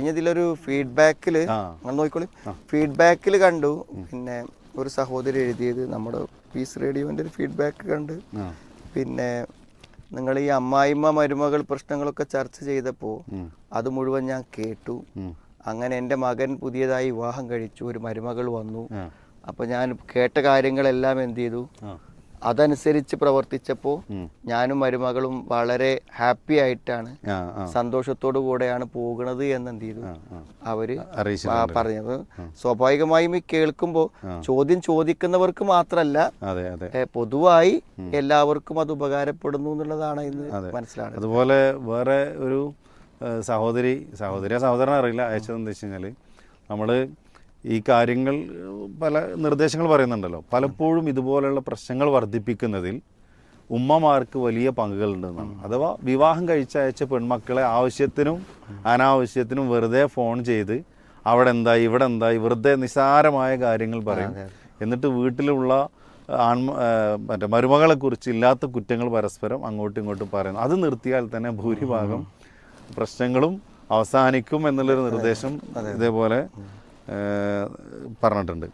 കഴിഞ്ഞതിലൊരു ഇതിലൊരു ഫീഡ്ബാക്കിൽ നിങ്ങൾ നോക്കിക്കോളി ഫീഡ്ബാക്കിൽ കണ്ടു പിന്നെ ഒരു സഹോദരി എഴുതിയത് നമ്മുടെ പീസ് റേഡിയോന്റെ ഒരു ഫീഡ്ബാക്ക് കണ്ട്. പിന്നെ നിങ്ങൾ ഈ അമ്മായിമ്മ മരുമകൾ പ്രശ്നങ്ങളൊക്കെ ചർച്ച ചെയ്തപ്പോൾ. അത് മുഴുവൻ ഞാൻ കേട്ടു. അങ്ങനെ എന്റെ മകൻ പുതിയതായി വിവാഹം കഴിച്ചു ഒരു മരുമകൾ വന്നു. അപ്പോൾ ഞാൻ കേട്ട കാര്യങ്ങളെല്ലാം എന്ത് ചെയ്തു. അതനുസരിച്ച് പ്രവർത്തിച്ചപ്പോൾ ഞാനും മരുമകളും വളരെ ഹാപ്പി ആയിട്ടാണ്. സന്തോഷത്തോടു കൂടെയാണ് പോകുന്നത് എന്ന് എന്ത് ചെയ്തു. അവർ പറഞ്ഞത്. സ്വാഭാവികമായും ഈ കേൾക്കുമ്പോൾ ചോദ്യം ചോദിക്കുന്നവർക്ക് അതെ പൊതുവായി എല്ലാവർക്കും അത് ഉപകാരപ്പെടുന്നു എന്നുള്ളതാണ് ഇന്ന് മനസ്സിലാണ് അതുപോലെ വേറെ ഒരു സഹോദരി സഹോദരി സഹോദരൻ അറിയില്ല. അയച്ചതെന്ന് വെച്ച് കഴിഞ്ഞാൽ നമ്മൾ ഈ കാര്യങ്ങൾ പല നിർദ്ദേശങ്ങൾ പറയുന്നുണ്ടല്ലോ. പലപ്പോഴും ഇതുപോലെയുള്ള പ്രശ്നങ്ങൾ വർദ്ധിപ്പിക്കുന്നതിൽ ഉമ്മമാർക്ക് വലിയ പങ്കുകളുണ്ടെന്നാണ്. അഥവാ വിവാഹം കഴിച്ചയച്ച പെൺമക്കളെ ആവശ്യത്തിനും അനാവശ്യത്തിനും വെറുതെ ഫോൺ ചെയ്ത് അവിടെ എന്തായി ഇവിടെ എന്തായി വെറുതെ നിസാരമായ കാര്യങ്ങൾ പറയും. എന്നിട്ട് വീട്ടിലുള്ള ആൺ മറ്റേ മരുമകളെ കുറിച്ച് ഇല്ലാത്ത കുറ്റങ്ങൾ പരസ്പരം അങ്ങോട്ടും ഇങ്ങോട്ടും പറയുന്നു. അത് നിർത്തിയാൽ തന്നെ ഭൂരിഭാഗം പ്രശ്നങ്ങളും അവസാനിക്കും എന്നുള്ളൊരു നിർദ്ദേശം ഇതേപോലെ പറഞ്ഞിട്ടുണ്ട്.